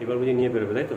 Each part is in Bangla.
এবার বুঝি নিয়ে বেরোবে তাই তো?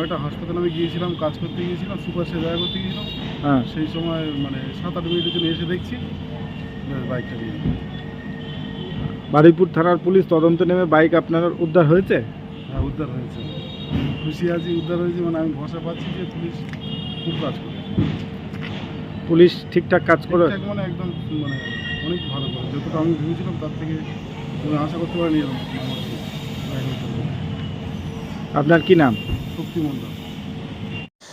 একটা হাসপাতালে আমি গিয়েছিলাম কাজ করতে গিয়েছিলাম সুপার সে দেখা করতে গিয়েছিলাম। হ্যাঁ। সেই সময় মানে সাত আট মিনিটের জন্য এসে দেখছি বাইকটা নিয়ে বারুইপুর থানার পুলিশ তদন্ত নেমে বাইক আপনার উদ্ধার হয়েছে? হ্যাঁ উদ্ধার হয়েছে। খুশি আছি উদ্ধার হয়েছে মানে আমি ভরসা পাচ্ছি যে পুলিশ খুব কাজ করে পুলিশ ঠিকঠাক কাজ করে মানে একদম মানে অনেক ভালো করে। যতটা আমি ভেবেছিলাম তার থেকে আশা করতে পারিনি এরকম। আপনার কি নাম? Shakti Mondal